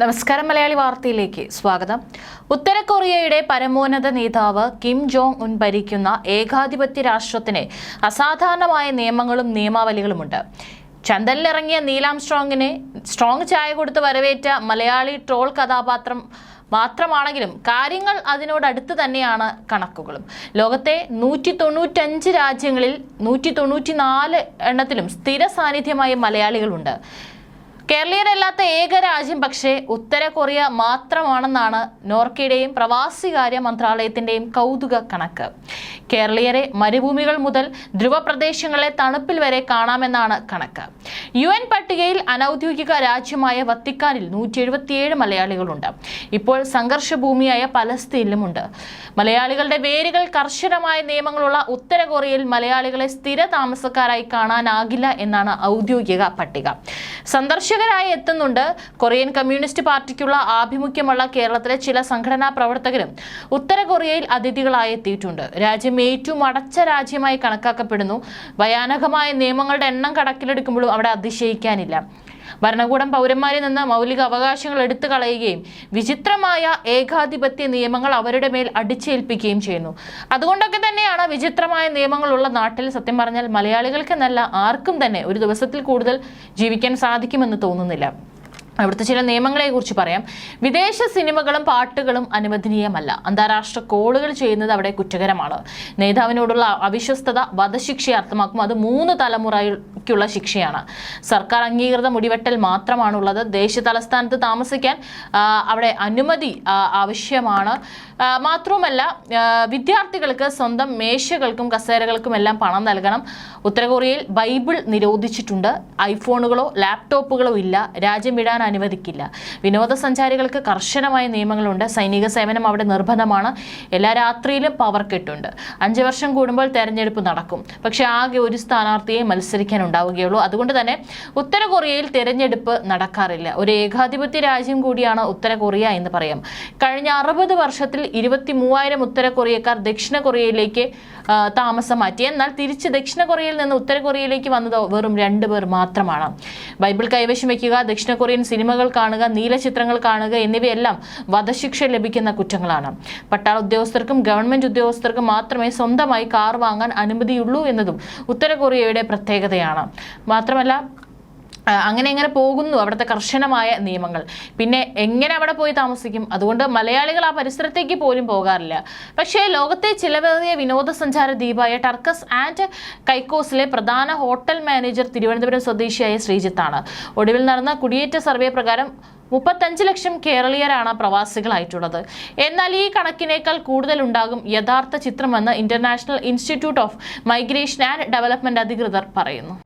നമസ്കാരം മലയാളി വാർത്തയിലേക്ക് സ്വാഗതം. ഉത്തര കൊറിയയുടെ പരമോന്നത നേതാവ് കിം ജോങ് ഉൻ ഭരിക്കുന്ന ഏകാധിപത്യ രാഷ്ട്രത്തിന് അസാധാരണമായ നിയമങ്ങളും നിയമാവലികളുമുണ്ട്. ചന്ദനിലിറങ്ങിയ നീലാം സ്ട്രോങ്ങിനെ സ്ട്രോങ് ചായ കൊടുത്ത് വരവേറ്റ മലയാളി ട്രോൾ കഥാപാത്രം മാത്രമാണെങ്കിലും കാര്യങ്ങൾ അതിനോടടുത്ത് തന്നെയാണ് കണക്കുകളും. ലോകത്തെ നൂറ്റി തൊണ്ണൂറ്റഞ്ച് രാജ്യങ്ങളിൽ നൂറ്റി തൊണ്ണൂറ്റി നാല് എണ്ണത്തിലും സ്ഥിര സാന്നിധ്യമായ മലയാളികളുണ്ട്. കേരളീയരല്ലാത്ത ഏക രാജ്യം പക്ഷേ ഉത്തര കൊറിയ മാത്രമാണെന്നാണ് നോർക്കയുടെയും പ്രവാസികാര്യ മന്ത്രാലയത്തിന്റെയും കൗതുക കണക്ക്. കേരളീയരെ മരുഭൂമികൾ മുതൽ ധ്രുവപ്രദേശങ്ങളെ തണുപ്പിൽ വരെ കാണാമെന്നാണ് കണക്ക്. യു എൻ പട്ടികയിൽ അനൌദ്യോഗിക രാജ്യമായ വത്തിക്കാനിൽ നൂറ്റി എഴുപത്തിയേഴ് മലയാളികളുണ്ട്. ഇപ്പോൾ സംഘർഷഭൂമിയായ പലസ്തീനിലുമുണ്ട്. മലയാളികളുടെ വേരുകൾ കർശനമായ നിയമങ്ങളുള്ള ഉത്തര കൊറിയയിൽ മലയാളികളെ സ്ഥിര താമസക്കാരായി കാണാനാകില്ല എന്നാണ് ഔദ്യോഗിക പട്ടിക. സന്ദർശകരായി എത്തുന്നുണ്ട്. കൊറിയൻ കമ്മ്യൂണിസ്റ്റ് പാർട്ടിക്കുള്ള ആഭിമുഖ്യമുള്ള കേരളത്തിലെ ചില സംഘടനാ പ്രവർത്തകരും ഉത്തര കൊറിയയിൽ അതിഥികളായി എത്തിയിട്ടുണ്ട്. രാജ്യം ഏറ്റവും അടച്ച രാജ്യമായി കണക്കാക്കപ്പെടുന്നു. ഭയാനകമായ നിയമങ്ങളുടെ എണ്ണം കണക്കിലെടുക്കുമ്പോഴും അവിടെ അതിശയിക്കാനില്ല. ഭരണകൂടം പൗരന്മാരിൽ നിന്ന് മൗലിക അവകാശങ്ങൾ എടുത്തു കളയുകയും വിചിത്രമായ ഏകാധിപത്യ നിയമങ്ങൾ അവരുടെ മേൽ അടിച്ചേൽപ്പിക്കുകയും ചെയ്യുന്നു. അതുകൊണ്ടൊക്കെ തന്നെയാണ് വിചിത്രമായ നിയമങ്ങളുള്ള നാട്ടിൽ സത്യം പറഞ്ഞാൽ മലയാളികൾക്കെന്നല്ല ആർക്കും തന്നെ ഒരു ദിവസത്തിൽ കൂടുതൽ ജീവിക്കാൻ സാധിക്കുമെന്ന് തോന്നുന്നില്ല. അവിടുത്തെ ചില നിയമങ്ങളെക്കുറിച്ച് പറയാം. വിദേശ സിനിമകളും പാട്ടുകളും അനുവദനീയമല്ല. അന്താരാഷ്ട്ര കോളുകൾ ചെയ്യുന്നത് അവിടെ കുറ്റകരമാണ്. നേതാവിനോടുള്ള അവിശ്വസ്തത വധശിക്ഷ അർത്ഥമാക്കും. അത് മൂന്ന് തലമുറയ്ക്കുള്ള ശിക്ഷയാണ്. സർക്കാർ അംഗീകൃത മുടിവെട്ടൽ മാത്രമാണുള്ളത്. ദേശീയ തലസ്ഥാനത്ത് താമസിക്കാൻ അവിടെ അനുമതി ആവശ്യമാണ്. മാത്രവുമല്ല വിദ്യാർത്ഥികൾക്ക് സ്വന്തം മേശകൾക്കും കസേരകൾക്കും എല്ലാം പണം നൽകണം. ഉത്തരകൊറിയയിൽ ബൈബിൾ നിരോധിച്ചിട്ടുണ്ട്. ഐഫോണുകളോ ലാപ്ടോപ്പുകളോ ഇല്ല. രാജ്യം വിടാൻ അനുവദിക്കില്ല. വിനോദസഞ്ചാരികൾക്ക് കർശനമായ നിയമങ്ങളുണ്ട്. സൈനിക സേവനം അവിടെ നിർബന്ധമാണ്. എല്ലാ രാത്രിയിലും പവർ കെട്ടുണ്ട്. അഞ്ച് വർഷം കൂടുമ്പോൾ തെരഞ്ഞെടുപ്പ് നടക്കും. പക്ഷേ ആകെ ഒരു സ്ഥാനാർത്ഥിയെ മത്സരിക്കാൻ ഉണ്ടാവുകയുള്ളൂ. അതുകൊണ്ട് തന്നെ ഉത്തര കൊറിയയിൽ തിരഞ്ഞെടുപ്പ് നടക്കാറില്ല. ഒരു ഏകാധിപത്യ രാജ്യം കൂടിയാണ് ഉത്തര കൊറിയ എന്ന് പറയാം. കഴിഞ്ഞ അറുപത് വർഷത്തിൽ ഇരുപത്തി മൂവായിരം ഉത്തര കൊറിയക്കാർ ദക്ഷിണ കൊറിയയിലേക്ക് താമസം മാറ്റി. എന്നാൽ തിരിച്ച് ദക്ഷിണ കൊറിയയിൽ നിന്ന് ഉത്തര കൊറിയയിലേക്ക് വന്നത് വെറും രണ്ട് പേർ മാത്രമാണ്. ബൈബിൾ കൈവശം വയ്ക്കുക ദക്ഷിണ കൊറിയൻ സിനിമകൾ കാണുക നീല ചിത്രങ്ങൾ കാണുക എന്നിവയെല്ലാം വധശിക്ഷ ലഭിക്കുന്ന കുറ്റങ്ങളാണ്. പട്ടാള ഉദ്യോഗസ്ഥർക്കും ഗവൺമെന്റ് ഉദ്യോഗസ്ഥർക്കും മാത്രമേ സ്വന്തമായി കാർ വാങ്ങാൻ അനുമതിയുള്ളൂ എന്നതും ഉത്തര കൊറിയയുടെ പ്രത്യേകതയാണ്. മാത്രമല്ല ആ, അങ്ങനെ എങ്ങനെ പോകുന്നു അവിടുത്തെ കർശനമായ നിയമങ്ങൾ. പിന്നെ എങ്ങനെ അവിടെ പോയി താമസിക്കും? അതുകൊണ്ട് മലയാളികൾ ആ പരിസരത്തേക്ക് പോലും പോകാറില്ല. പക്ഷേ ലോകത്തെ ചിലവേറിയ വിനോദസഞ്ചാര ദ്വീപായ ടർക്കസ് ആൻഡ് കൈക്കോസിലെ പ്രധാന ഹോട്ടൽ മാനേജർ തിരുവനന്തപുരം സ്വദേശിയായ ശ്രീജിത്താണ്. ഒടുവിൽ നടന്ന കുടിയേറ്റ സർവേ പ്രകാരം മുപ്പത്തഞ്ച് ലക്ഷം കേരളീയരാണ് പ്രവാസികളായിട്ടുള്ളത്. എന്നാൽ ഈ കണക്കിനേക്കാൾ കൂടുതൽ ഉണ്ടാകും യഥാർത്ഥ ചിത്രമെന്ന് international institute of migration and development അധികൃതർ പറയുന്നു.